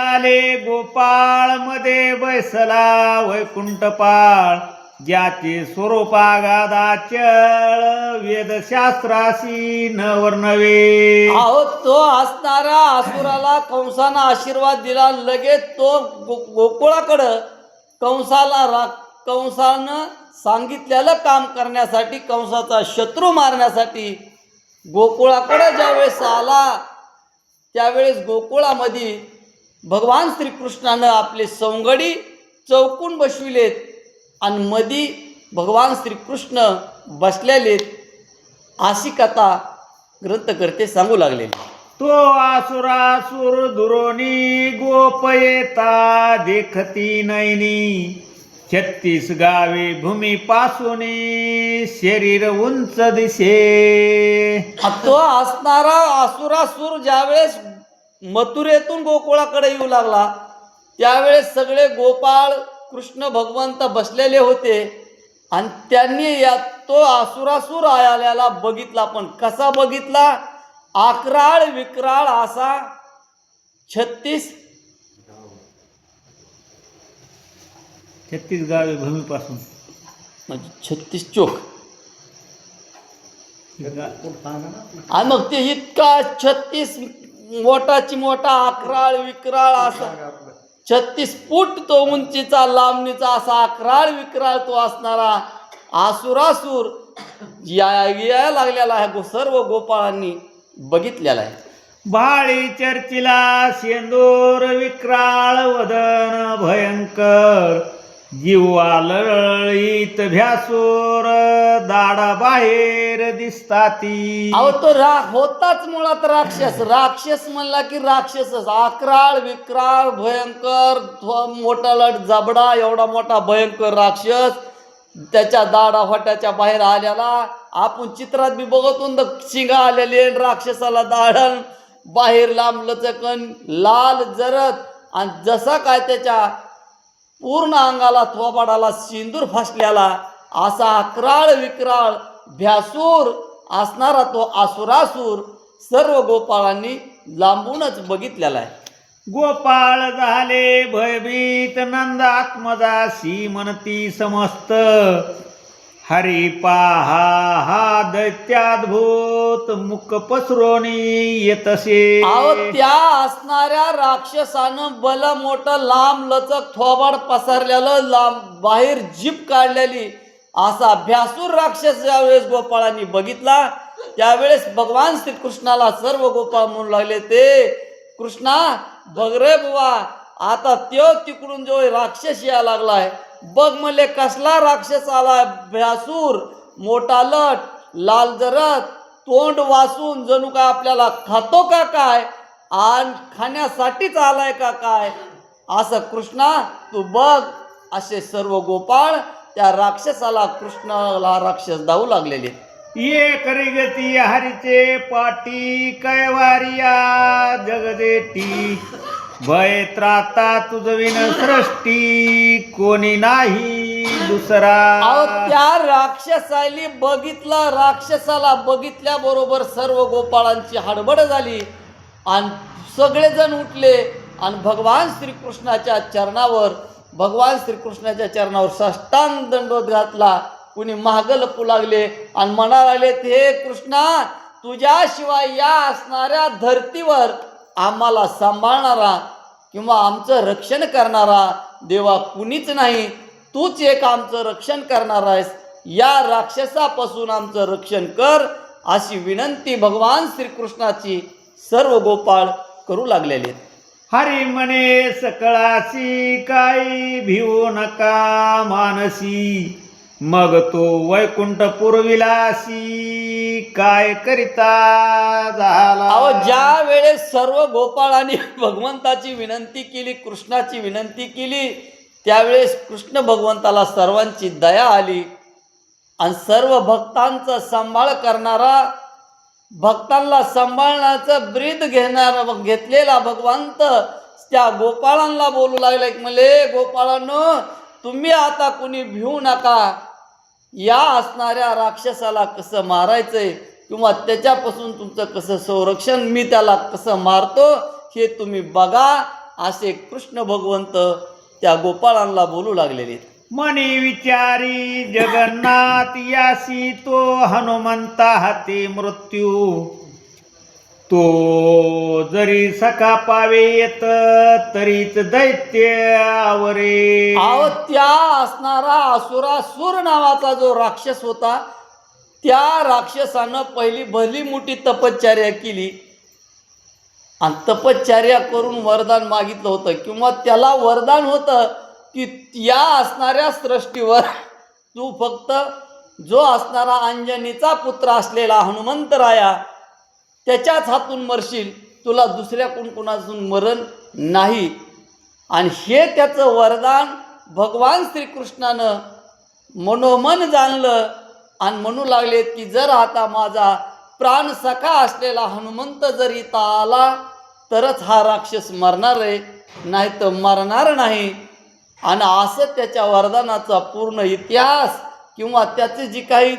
आले गोपाळमध्ये बैसला वैकुंठपाळ. ज्याचे स्वरूप आगादाचळ वेदशास्त्राशी न वर्णवे अहो तो असणारा असुराला कंसानं आशीर्वाद दिला लगेच तो गो- गोकुळाकडं कंसाला रा कंसानं सांगितलेलं काम करण्यासाठी कंसाचा शत्रू मारण्यासाठी गोकुळाकडं ज्यावेळेस आला त्यावेळेस गोकुळामध्ये भगवान श्रीकृष्णानं आपले सवंगडी चौकून बसविलेत आणि मधी भगवान श्रीकृष्ण बसलेलेत अशी कथा ग्रंथकर्ते सांगू लागले तो आसुरासुर दुरोनी गोप येता देखती नैनी छत्तीस गावे भूमीपासून शरीर उंच दिसे तो असणारा असुरासूर ज्यावेळेस मथुरेतून गोकुळाकडे येऊ लागला. त्यावेळेस सगळे गोपाळ कृष्ण भगवंत बसलेले होते. आणि त्यांनी या तो असुरासूर आल्याला बघितला पण कसा बघितला? आकराळ विक्राळ असा छत्तीस छत्तीस गावे भूमीपासून. म्हणजे छत्तीस चोख. आणि मग ते इतका छत्तीस मोठाची मोठा अकराळ विक्राळ असा. छत्तीस फूट तो उंचीचा लांबणीचा असा अकराळ विक्राळ तो असणारा आसुरासूर या यायला लागलेला आहे गो- सर्व गोपाळांनी बघितलेला आहे. बाळी चर्चिला शेंदूर विक्राळ वदन भयंकर. जीवा लळीत भ्यासूर दाडा बाहेर दिसताती. अहो तो रा होताच मुळात राक्षस. राक्षस म्हणला की राक्षसच. अकराळ विक्राळ भयंकर थो- मोठा लट जबडा एवढा मोठा भयंकर राक्षस त्याच्या दाडा होट्याच्या बाहेर आलेला. आपण चित्रात बी बघतो ना शिंगा आलेले राक्षसाला दाढण. बाहेर लांब लचकन लाल जरत. आणि जसा काय त्याच्या पूर्ण अंगाला थोबाडाला सिंदूर फसल्याला असा अकराळ विक्राळ भ्यासूर असणारा तो आसुरासूर सर्व गोपाळांनी लांबूनच बघितलेला आहे. गोपाळ झाले भयभीत नंद आत्मदासी म्हणती समस्त. हरी पाहा हा दैत्याद्भूत मुख पसरोनी येतसे. अहो त्या असणाऱ्या राक्षसानं बल मोठं लांब लचक थोबाड पसरलेलं लांब बाहेर जीप काढलेली असा भ्यासूर राक्षस ज्यावेळेस गोपाळांनी बघितला त्यावेळेस भगवान श्रीकृष्णाला सर्व गोपाळ म्हणू लागले ते कृष्णा बघ रे बुवा आता त्यो तिकडून जो राक्षस या लागलाय बघ मले कसला राक्षस आला भ्यासूर मोठा लट लाल जरत तोंड वासून जणू काय आपल्याला खातो का काय? आणि खाण्यासाठीच आलाय का काय? असं कृष्णा तू बघ असे सर्व गोपाळ त्या राक्षसाला कृष्णाला राक्षस धावू लागलेले ये करी गती हरीचे पाटी कैवारिया जगदेटी. भय त्राता तुझ विन सृष्टी कोणी नाही दुसरा. अहो त्या राक्षसाली बघितला राक्षसाला बघितल्या बरोबर सर्व गोपाळांची हडबड झाली. आणि सगळेजण उठले आणि भगवान श्रीकृष्णाच्या चरणावर भगवान श्रीकृष्णाच्या चरणावर साष्टांग दंडोत घातला. कुणी महाग लपू लागले आणि म्हणाले हे कृष्णा तुझ्याशिवाय या असणाऱ्या धर्तीवर आम्हाला सांभाळणारा किंवा आमचं रक्षण करणारा देवा कुणीच नाही. तूच एक आमचं रक्षण करणार आहेस. या राक्षसापासून आमचं रक्षण कर अशी विनंती भगवान श्रीकृष्णाची सर्व गोपाळ करू लागलेले आहेत. हरी म्हणे सकळाशी काही भिऊ नका मानसी. मग तो वैकुंठ पुरविलासी काय करिता झाला? अहो ज्या वेळेस सर्व गोपाळांनी भगवंताची विनंती केली कृष्णाची विनंती केली त्यावेळेस कृष्ण भगवंताला सर्वांची दया आली. आणि सर्व भक्तांचा सांभाळ करणारा भक्तांना सांभाळण्याचं ब्रीद घेणार घेतलेला भगवंत त्या गोपाळांना बोलू लागला. की म्हणले गोपाळांनो तुम्ही आता कुणी भिवू नका. या असणाऱ्या राक्षसाला कसं मारायचंय किंवा त्याच्यापासून तुमचं कसं संरक्षण मी त्याला कसं मारतो हे तुम्ही बघा असे कृष्ण भगवंत त्या गोपाळांना बोलू लागलेले आहेत. मनी विचारी जगन्नाथ यासी तो हनुमंता हाती मृत्यू तो जरी सखा पावे येत तरीच दैत्य आवरे. अहो त्या असणारा असुरासूर नावाचा जो राक्षस होता त्या राक्षसानं पहिली भली मोठी तपश्चर्या केली. आणि तपश्चर्या करून वरदान मागितलं होतं किंवा त्याला वरदान होतं की या असणाऱ्या सृष्टीवर तू फक्त जो असणारा अंजनीचा पुत्र असलेला हनुमंतराया त्याच्याच हातून मरशील तुला दुसऱ्या कुणकुणातून मरण नाही. आणि हे त्याचं वरदान भगवान श्रीकृष्णानं मनोमन जाणलं आणि म्हणू लागले की जर आता माझा प्राण सखा असलेला हनुमंत जर इथं आला तरच हा राक्षस मरणार आहे नाही तर मरणार नाही. आणि असं त्याच्या वरदानाचा पूर्ण इतिहास किंवा त्याचे जी काही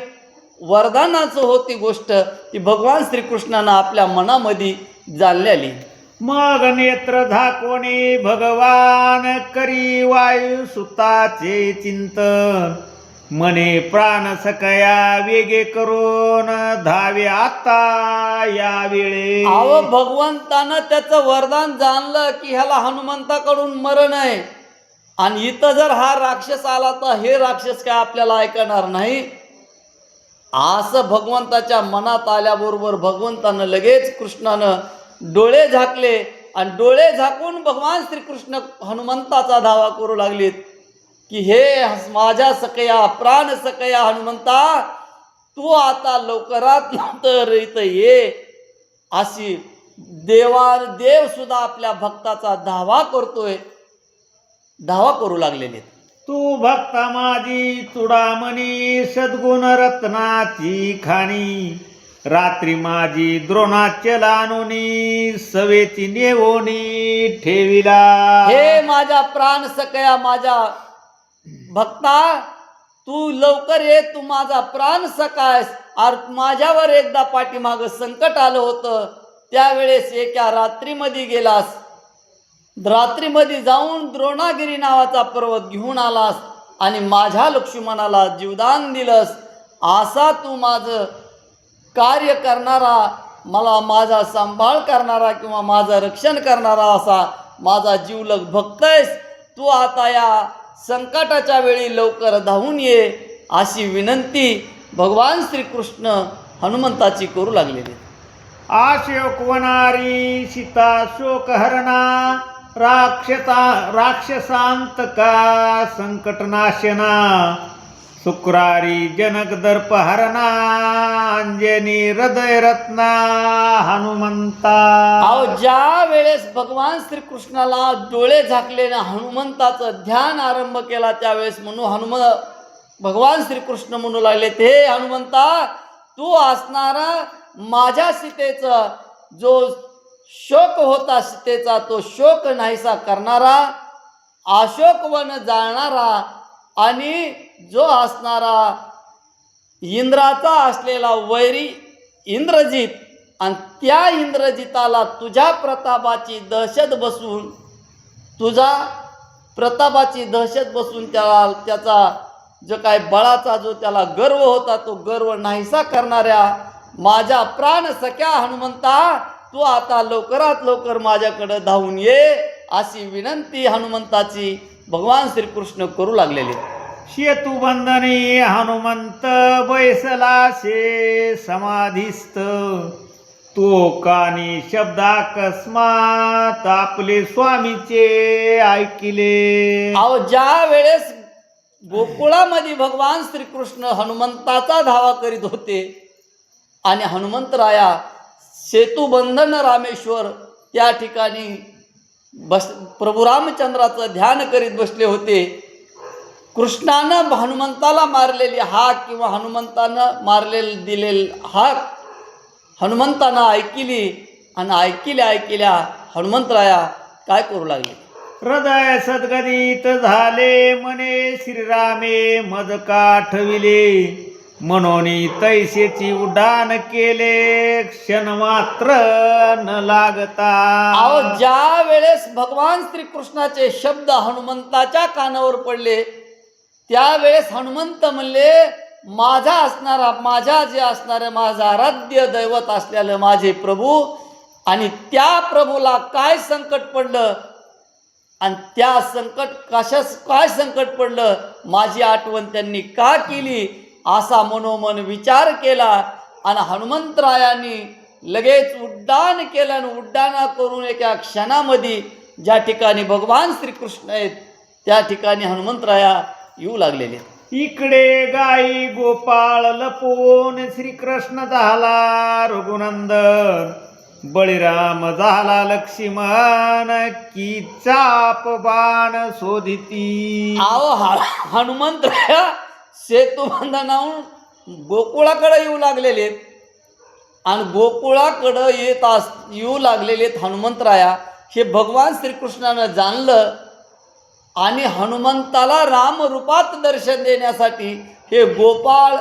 वरदानाचं होती गोष्ट ती भगवान श्रीकृष्णानं आपल्या मनामध्ये जाणलेली. मग नेत्र झाकोणे भगवान करी वायू सुताचे चिंतन. मने प्राण सकया वेगे करून धावे आता या वेळे. अहो भगवंतानं त्याचं वरदान जाणलं की ह्याला हनुमंताकडून मरण आहे. आणि इथं जर हा राक्षस आला तर हे राक्षस काय आपल्याला ऐकणार नाही? असं भगवंताच्या मनात आल्याबरोबर भगवंतानं लगेच कृष्णानं डोळे झाकले आणि डोळे झाकून भगवान श्रीकृष्ण हनुमंताचा धावा करू लागलेत की हे माझ्या सकया प्राण सकया हनुमंता तू आता लवकरात लवकर इथं ये अशी देवा देव सुद्धा आपल्या भक्ताचा धावा करतोय धावा करू लागलेले आहेत. तू भक्ता माझी चुडामणी सद्गुण रत्नाची खाणी. रात्री माझी द्रोणाचे लानुनी सवेची नेवोनी ठेविला. हे माझ्या प्राण सकया माझ्या भक्ता तू लवकर ये तू माझा प्राण सकायस आर माझ्यावर एकदा पाठीमाग संकट आलं होतं. त्यावेळेस एका रात्रीमध्ये गेलास. रात्रीमध्ये जाऊन द्रोणागिरी नावाचा पर्वत घेऊन आलास आणि माझ्या लक्ष्मणाला जीवदान दिलंस. असा तू माझं कार्य करणारा मला माझा सांभाळ करणारा किंवा माझं रक्षण करणारा असा माझा जीवलग भक्त आहेस. तू आता या संकटाच्या वेळी लवकर धावून ये अशी विनंती भगवान श्रीकृष्ण हनुमंताची करू लागलेली. आशोक वनारी सीता शोक हरणा राक्षसा राक्षसांतका संकटनाशना शुक्रारी जनक दर्प हरना अंजनी हृदय रत्ना हनुमंता। अहो ज्या वेळेस भगवान श्रीकृष्णाला डोळे झाकलेनं हनुमंताचं ध्यान आरंभ केला त्यावेळेस म्हणू हनुम भगवान श्रीकृष्ण म्हणू लागले ते हनुमंता तू असणारा माझ्या सीतेचं जो शोक होता सीतेचा तो शोक नाहीसा करणारा अशोकवन जाळणारा आणि जो असणारा इंद्राचा असलेला वैरी इंद्रजित आणि त्या इंद्रजिताला तुझ्या प्रतापाची दहशत बसून तुझा प्रतापाची दहशत बसून त्याला त्याचा जो काय बळाचा जो त्याला गर्व होता तो गर्व नाहीसा करणाऱ्या माझ्या प्राण सख्या हनुमंता तू आता लवकरात लवकर माझ्याकडं धावून ये अशी विनंती हनुमंताची. भगवान श्रीकृष्ण करू लागलेले. शेतू बंधनी हनुमंत बैसला शे समाधिस्थ तो कानी शब्दाकस्मात आपले स्वामीचे ऐकिले. अहो ज्या वेळेस गोकुळामध्ये भगवान श्रीकृष्ण हनुमंताचा धावा करीत होते आणि हनुमंतराया सेतुबंधन रामेश्वर त्या ठिकाणी बस प्रभू रामचंद्राचं ध्यान करीत बसले होते. कृष्णानं हनुमंताला मारलेली हाक किंवा हनुमंतानं मारलेली दिलेली हाक हनुमंतानं ऐकिली आणि ऐकिल्या ऐकिल्या हनुमंतराया काय करू लागले? हृदय सद्गदित झाले मने श्रीरामे मद काठविले. म्हणून तैसेची उड्डाण केले क्षण मात्र न लागता. अहो ज्या वेळेस भगवान श्रीकृष्णाचे शब्द हनुमंताच्या कानावर पडले त्यावेळेस हनुमंत म्हणले माझा असणारा माझ्या जे असणारे माझा आराध्य दैवत असलेलं माझे प्रभू आणि त्या प्रभूला काय संकट पडलं? आणि त्या संकट कशास काय संकट पडलं? माझी आठवण त्यांनी का केली? असा मनोमन विचार केला आणि हनुमंतरायांनी लगेच उड्डाण केलं आणि उड्डाणा करून एका क्षणामध्ये ज्या ठिकाणी भगवान श्रीकृष्ण आहेत त्या ठिकाणी हनुमंतराया येऊ लागलेले. इकडे गाई गोपाळ लपून श्रीकृष्ण झाला रघुनंदन बळीराम झाला लक्ष्मण की चाप बाण शोधिती अहो ह- हनुमंतराया सेतुबंधनाहून गोकुळाकडे येऊ लागलेले आहेत. आणि गोकुळाकडं येत अस येऊ लागलेले आहेत हनुमंतराया हे भगवान श्रीकृष्णानं जाणलं आणि हनुमंताला रामरूपात दर्शन देण्यासाठी हे गोपाळ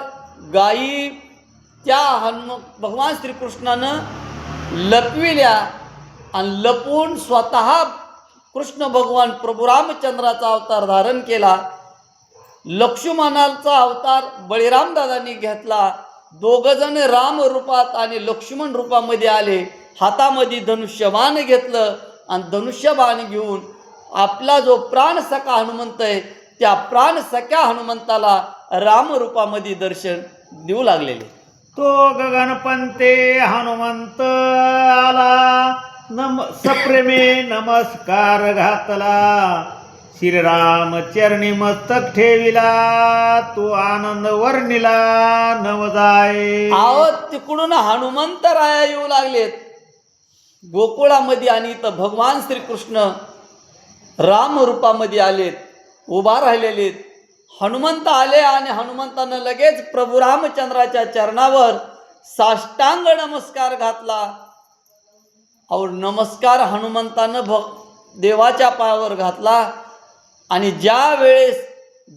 गायी त्या हनुम भगवान श्रीकृष्णानं लपविल्या आणि लपवून स्वतः कृष्ण भगवान प्रभू रामचंद्राचा अवतार धारण केला लक्ष्मणाचा अवतार बळीरामदादांनी घेतला. दोघजण राम रूपात आणि लक्ष्मण रूपामध्ये आले. हातामध्ये धनुष्यबाण घेतलं आणि धनुष्यबाण घेऊन आपला जो प्राण सखा हनुमंत आहे त्या प्राण सख्या हनुमंताला राम रूपामध्ये दर्शन देऊ लागलेले. तो गगनपंते हनुमंत आला. नम सप्रेमे नमस्कार घातला. श्रीराम चरणी मस्तक ठेविला तो आनंद वर्णिला नवजाय. आहो तिकडून हनुमंतराया येऊ लागलेत. गोकुळामध्ये आणि इथं भगवान श्रीकृष्ण राम रूपामध्ये आलेत उभा राहिलेले हनुमंत आले आणि हनुमंतानं लगेच प्रभू रामचंद्राच्या चरणावर साष्टांग नमस्कार घातला. अहो नमस्कार हनुमंतानं भ देवाच्या पायावर घातला. आणि ज्या वेळेस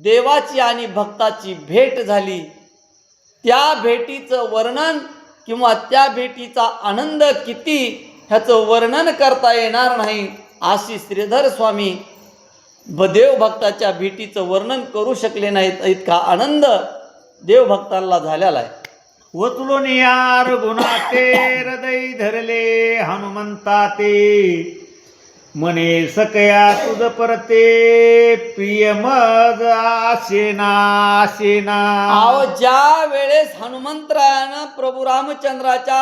देवाची आणि भक्ताची भेट झाली त्या भेटीचं वर्णन किंवा त्या भेटीचा आनंद किती ह्याचं वर्णन करता येणार नाही अशी श्रीधर स्वामी देवभक्ताच्या भेटीचं वर्णन करू शकले नाहीत. इतका आनंद देवभक्तांना झालेला आहे. वचलून यार गुणाते हृदय धरले हनुमंता ते म्हणे सकया तुझ परते प्रिय मज आसेना आसेना अहो ज्या वेळेस हनुमंतरायानं प्रभू रामचंद्राच्या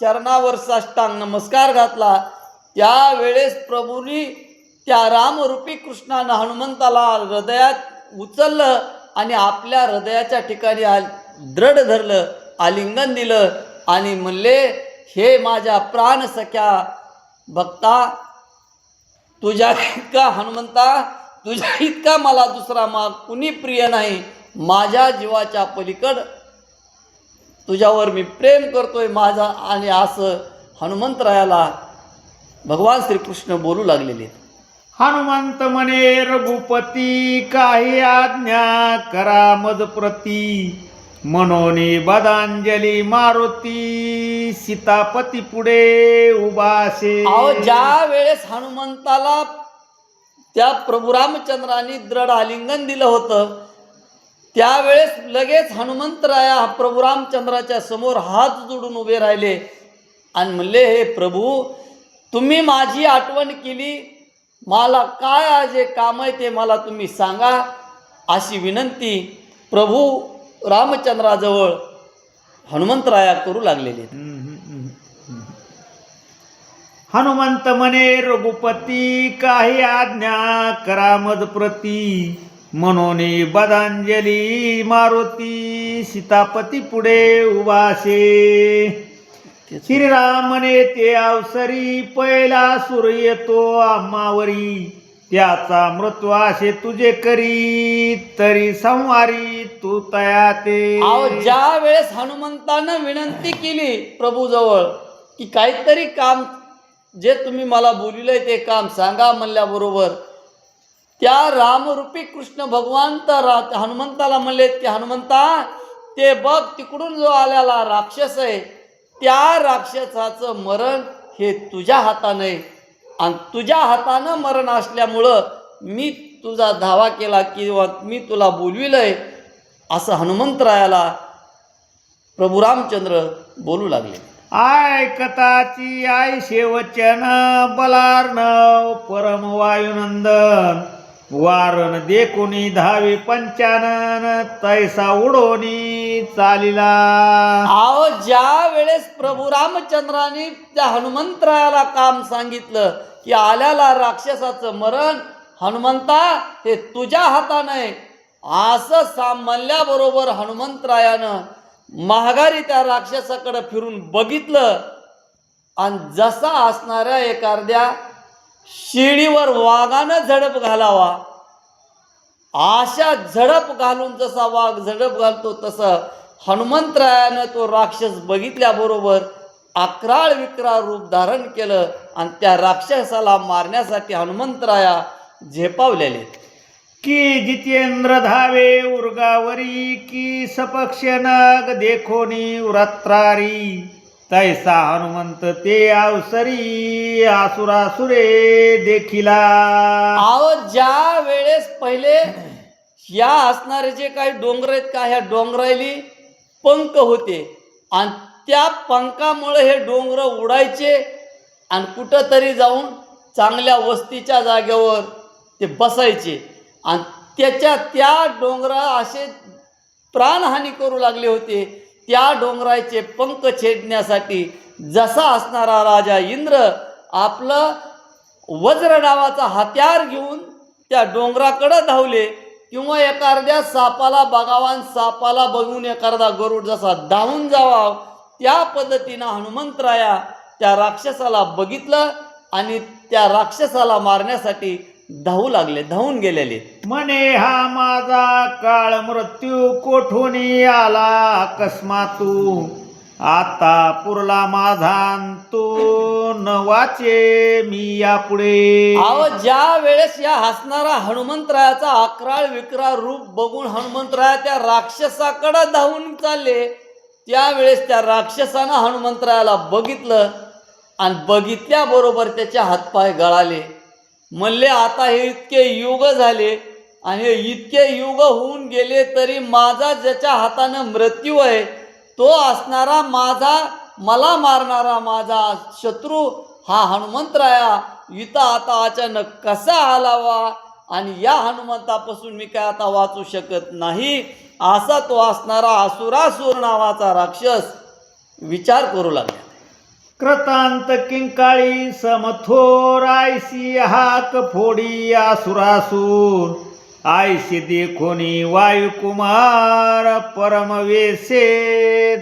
चरणावर साष्टांग नमस्कार घातला त्यावेळेस प्रभूंनी त्या रामरूपी कृष्णानं हनुमंताला हृदयात उचललं आणि आपल्या हृदयाच्या ठिकाणी आ दृढ धरलं आलिंगन दिलं आणि म्हणले हे माझ्या प्राण सख्या भक्ता तुझ्या इतका हनुमंता तुझ्या इतका मला दुसरा मा कुणी प्रिय नाही माझ्या जीवाच्या पलीकड तुझ्यावर मी प्रेम करतोय माझा आणि असं हनुमंतरायाला भगवान श्रीकृष्ण बोलू लागलेले आहेत. हनुमंत म्हणे रघुपती काही आज्ञा करा मज प्रती मनोनी बदांजली मारुती सीतापती पुढे उभासे. अहो ज्या वेळेस हनुमंताला त्या प्रभू रामचंद्राने दृढ आलिंगन दिलं होतं त्यावेळेस लगेच हनुमंतराया प्रभू रामचंद्राच्या समोर हात जोडून उभे राहिले आणि म्हणले हे प्रभू तुम्ही माझी आठवण केली मला काय जे काम आहे ते मला तुम्ही सांगा. अशी विनंती प्रभू रामचंद्राजवळ हनुमंतराया करू लागलेले. हनुमंत म्हणे रघुपती काही आज्ञा करा मज प्रती. मनोनी बदांजली मारुती. सीतापती पुढे उभासे. श्रीरामने ते अवसरी पहिला सूर येतो आम्हावरी. त्याचा मृत्यू असे तुझे करी तरी संवारी तू तया ते अहो ज्या वेळेस हनुमंतानं विनंती केली प्रभूजवळ की काहीतरी काम जे तुम्ही मला बोलिलंय ते काम सांगा म्हणल्याबरोबर त्या रामरूपी कृष्ण भगवान तर रा- हनुमंताला म्हणलेत की हनुमंता ते बघ तिकडून जो आलेला राक्षस आहे त्या राक्षसाचं मरण हे तुझ्या हाताने आहे. आणि तुझ्या हातानं मरण असल्यामुळं मी तुझा धावा केला किंवा मी तुला बोलविलंय असं हनुमंतरायाला प्रभू रामचंद्र बोलू लागले. ऐकताची आयशे शेवचन बलार्न परम वायुनंदन वारण देखुनी धावी पंचानन तैसा उडोनी चालिला. अहो ज्या वेळेस प्रभू रामचंद्राने त्या हनुमंतरायाला काम सांगितलं की आल्याला राक्षसाचं मरण हनुमंता हे तुझ्या हातानं असं सा म्हणल्याबरोबर हनुमंतरायानं महागारी त्या राक्षसाकडं फिरून बघितलं. आणि जसा असणाऱ्या एखाद्या शिडीवर वाघानं झडप घालावा. अशा झडप घालून जसा वाघ झडप घालतो तसं हनुमंतरायानं तो राक्षस बघितल्याबरोबर अकराळ विक्राळ रूप धारण केलं आणि त्या राक्षसाला मारण्यासाठी हनुमंतराया झेपावलेले की जितेंद्र धावे उर्गावरी की सपक्ष नाग देखोनी व्रत्रारी तैसा हनुमंत ते अवसरी आसुरासुरे देखिला। अहो ज्या वेळेस पहिले या असणारे जे काही डोंगर आहेत का ह्या डोंगराली पंख होते आणि त्या पंखामुळे हे डोंगर उडायचे आणि कुठंतरी जाऊन चांगल्या वस्तीच्या जागेवर ते बसायचे आणि त्याच्या त्या डोंगरा असे प्राणहानी करू लागले होते त्या डोंगराचे पंख छेडण्यासाठी जसा असणारा राजा इंद्र आपलं वज्र नावाचा हत्यार घेऊन त्या डोंगराकडं धावले. किंवा एखाद्या सापाला बघावान सापाला बघून एखादा गरुड जसा धावून जावा त्या पद्धतीनं हनुमंतराया त्या राक्षसाला बघितलं आणि त्या राक्षसाला मारण्यासाठी धावू लागले धावून गेलेले. म्हणे हा माझा काळ मृत्यू कोठून आला? अकस्मातू आता पुरला माझा तू न वाचे मी यापुढे. अहो ज्या वेळेस या हसणारा हनुमंतरायाचा अकराळ विक्राळ रूप बघून हनुमंतराया त्या राक्षसाकडे धावून चालले त्यावेळेस त्या राक्षसानं हनुमंतरायाला बघितलं आणि बघितल्याबरोबर त्याचे हातपाय गळाले. म्हणले आता हे इतके युग झाले आणि इतके युग होऊन गेले तरी माझा ज्याच्या हातानं मृत्यू आहे तो असणारा माझा मला मारणारा माझा शत्रू हा हनुमंतराया इथं आता अचानक कसा आलावा? आणि या हनुमंतापासून मी काय आता वाचू शकत नाही? असा तो असणारा असुरासूर नावाचा राक्षस विचार करू लागला. कृतांत किंकाळी समथोर आयसी हाक फोडी आसुरासून. आयशी देखोनी वायुकुमार परमवेसे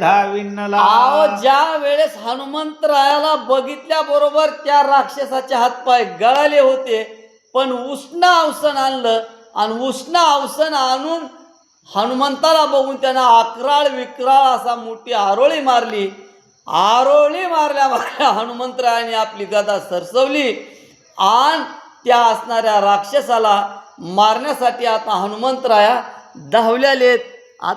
धाविनला अहो ज्या वेळेस हनुमंतरायाला बघितल्याबरोबर त्या राक्षसाचे हातपाय गळाले होते पण उष्ण अवसन आणलं आणि उष्ण अवसन आणून हनुमंताला बघून त्यानं अकराळ विक्राळ असा मोठी आरोळी मारली. आरोळी मारल्या मारल्या हनुमंतरायाने आपली गदा सरसवली. आण त्या असणाऱ्या राक्षसाला मारण्यासाठी आता हनुमंतराया धावल्या आहेत.